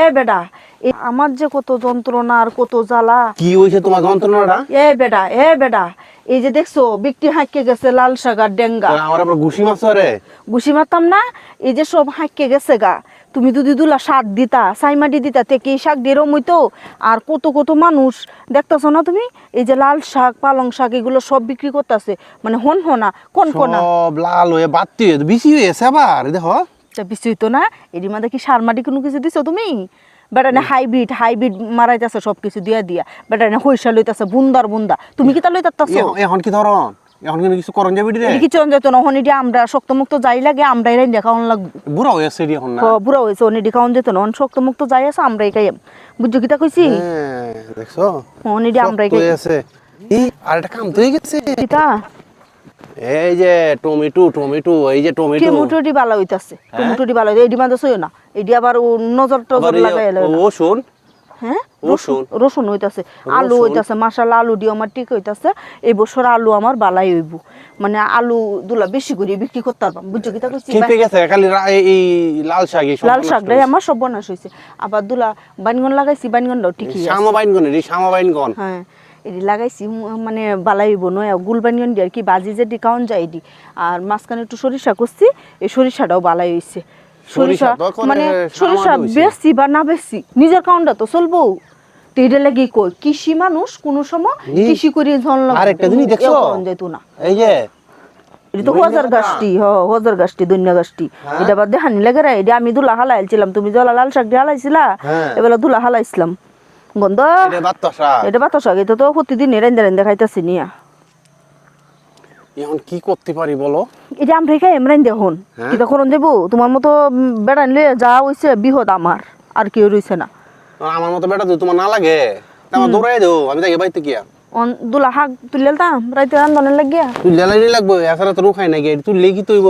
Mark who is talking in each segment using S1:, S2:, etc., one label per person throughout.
S1: এ বেডা আমার যে কত যন্ত্রণা আর কত জ্বালা।
S2: কি তোমার যন্ত্রণাটা?
S1: এ বেডা এ বেডা এই যে দেখছ বিকটি হাঁকে গেছে লাল ডেঙ্গা।
S2: আমার আবার ঘুষি মাছ রে?
S1: বুঝি মারতাম না এই যে সব হাঁকে গেছে গা। তুমি যদি দুলা শাক দিতা সাইমাটি দিতা তে কি শাক দিয়ে রমইতো আর কত কত মানুষ দেখতেছো না তুমি? এই যে লাল শাক পালং শাক এগুলো সব বিক্রি করতেছে। মানে হন হনা কোন কোনা।
S2: সব লাল হয়ে বাত্তি হয়ে বেশি হয়েছে আবার দেখো।
S1: তা বেশি হইতো না। এর মধ্যে কি সার মাটি কোনো কিছু দিছো তুমি? বেটা না হাইব্রিড হাইব্রিড মারাইতেছে সব কিছু দিয়া দিয়া। বেটা না হইসা লইতাছে বুন্দার বুন্দা। তুমি কি তা লইতাছো?
S2: এখন কি ধরন? এখন কিন্তু কিছু যাবি রে।
S1: কি যেত না? হনি আমরা শক্ত মুক্ত যাই লাগে আমরা এরাই দেখাউন লাগবো।
S2: বুড়া হয়ে আসছে রে এখন না?
S1: বুড়া হয়েছে খাওয়ান যেত না। শক্ত মুক্ত যাই আছে আমরা একাই বুঝছ কিতা কইছি?
S2: হ্যাঁ, দেখছ?
S1: আমরা একাই
S2: আছে। ই আর একটা কাম তো হয়ে গেছে।
S1: কিতা
S2: এই যে টমেটো টমেটো এই যে টমেটো।
S1: টমেটোটি ভালো হইতাছে। টমেটোটি ভালো হইতাছে। এডি মাঝে সইও না। এডি আবার নজর টজর লাগাই
S2: ও শোন
S1: হ্যাঁ?
S2: রসুন।
S1: রসুন হইতাছে। আলু
S2: রসুন।
S1: হইতাছে। মাসাল আলু দিয়ে আমার ঠিক হইতাছে। এই বছর আলু আমার বালাই হইব। মানে আলু দুলা বেশি করে বিক্রি করতে পারবাম। বুঝছ কিতা কইছি?
S2: খেপে গেছে খালি এই- এই লাল শাক
S1: লাল শাকটাই আমার সব বনাস হয়েছে আবার দুলা বাইনগন লাগাইছি বাইনগনটাও ঠিকই আছে।
S2: শ্যামা বাইনগন রে শ্যামা বাইনগন।
S1: হ্যাঁ। এটি লাগাইছি মানে বালাই হইব নয়। গুল বানিয়ন দিয়ে আর কি বাজি যে ডিকাউন যায় এটি আর মাঝখানে একটু সরিষা করছি এই সরিষাটাও বালাই হইছে। সরিষা মানে সরিষা বেশি বা না বেশি নিজের কাউন্টটা তো চলবো। এটা লাগি কই কৃষি মানুষ কোন সময় কৃষি করে ঝন
S2: আরেকটা জিনিস দেখছ?
S1: যেত না।
S2: এই যে
S1: এটা তো
S2: দৈন্য
S1: হজার গাছটি। হ হজার গাছটি দৈন্য গাছটি।
S2: হ্যাঁ?
S1: এটা বাদ দেখানি লাগে রে এটা আমি দুলা হালাইছিলাম তুমি জলা লাল শাক দিয়ে হালাইছিলা
S2: হ্যাঁ।
S1: এবেলা দুলা হালাইছিলাম। গন্ধ?
S2: এটা বাতাসা
S1: এটা তো প্রতিদিন রেন্দে রেন্দে খাইতেছি নিয়া।
S2: এখন কি করতে পারি বলো?
S1: এটা আমরা খাই এমরাইন দেখুন? কিতা করুন দেবো? তোমার মতো বেড়ান লিয়ে যা হইছে বিহদ আমার আর কেউ রইছে না।
S2: আমার মতো বেটা তোমার না লাগে আমার দৌড়াই দেবো আমি তাকে বাড়িতে গিয়া।
S1: অন দুলা হাক তুললে রাইতে লাগিয়া।
S2: তুই জ্বালানি লাগবে এছাড়া তো রুখাই নাকি তুই লেগি তুইব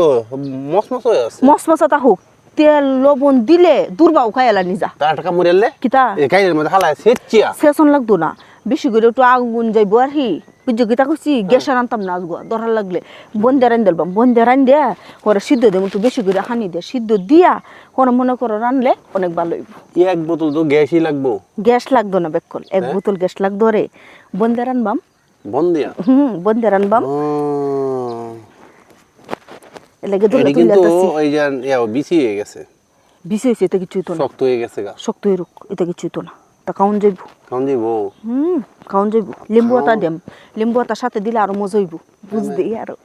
S2: মস মস হয়ে আছে।
S1: মস তা হোক। তেল লবণ দিলে দুর্বাও খাই এলা নিজা।
S2: তার টাকা মরিয়ালে
S1: কিতা
S2: এই গাইয়ের মধ্যে হালায় সেচিয়া।
S1: সেশন লাগতো না। বেশি করে একটু আগুন যাইবো আর হি বুঝছ কিতা কইছি গ্যাসে রান্তাম না আজগো দরার লাগলে। বন্ধে রান দিলাম বন্ধে রান দিয়া করে সিদ্ধ দেবো একটু বেশি করে হানি দিয়ে সিদ্ধ দিয়া করে মনে করো রানলে অনেক ভালো হইব।
S2: এক বোতল তো গ্যাসই লাগবো।
S1: গ্যাস লাগতো না বেকল এক বোতল গ্যাস লাগতো রে। বন্ধে রানবাম।
S2: বন্দিয়া
S1: হুম বন্ধে রানবাম। তুলে
S2: কিন্তু ওই যে ইয়া, বিছি হয়ে গেছে।
S1: বিষ হয়েছে এটা কিছু হইতো না।
S2: শক্ত হয়ে গেছে গা।
S1: শক্ত হয়ে রুক এটা কিছু হইতো না। তা কাউন যাইব?
S2: কারণ দিব
S1: হুম কাউন যাইব। লেম্বু আতা দেম। লেম্বু আতা সাথে দিলে আরও মজা হইব।
S2: আরও।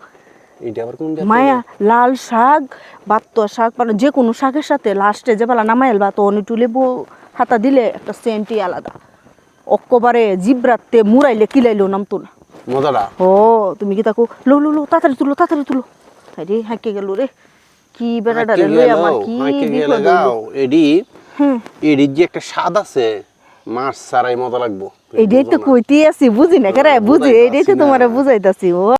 S2: কোন
S1: মায়া লাল শাক বাত্ত শাক মানে যে কোনো শাকের সাথে লাস্টে যে বেলা নামাইল বা তো একটু লেবু হাতা দিলে একটা সেন্টই আলাদা। অক্কবারে জিব্রাতে মুরাইলে কিলাইলেও নামতো না।
S2: মজাটা?
S1: ও তুমি কি তাকো লো লো লো তাড়াতাড়ি তুলো তাড়াতাড়ি তুলো। আরে হাঁকে গেল রে। কি বেড়াটা রে লই আমার কি বিপদ।
S2: গাও এডি
S1: হুম।
S2: এডির যে একটা স্বাদ আছে মাছ ছাড়াই মজা লাগবো। তুমি
S1: এইটাই তো
S2: কইতেই
S1: কইতে আছি বুঝি না কেরে বুঝি
S2: বুঝাইতাছি
S1: তো। তোমার বুঝাইতাছি ও।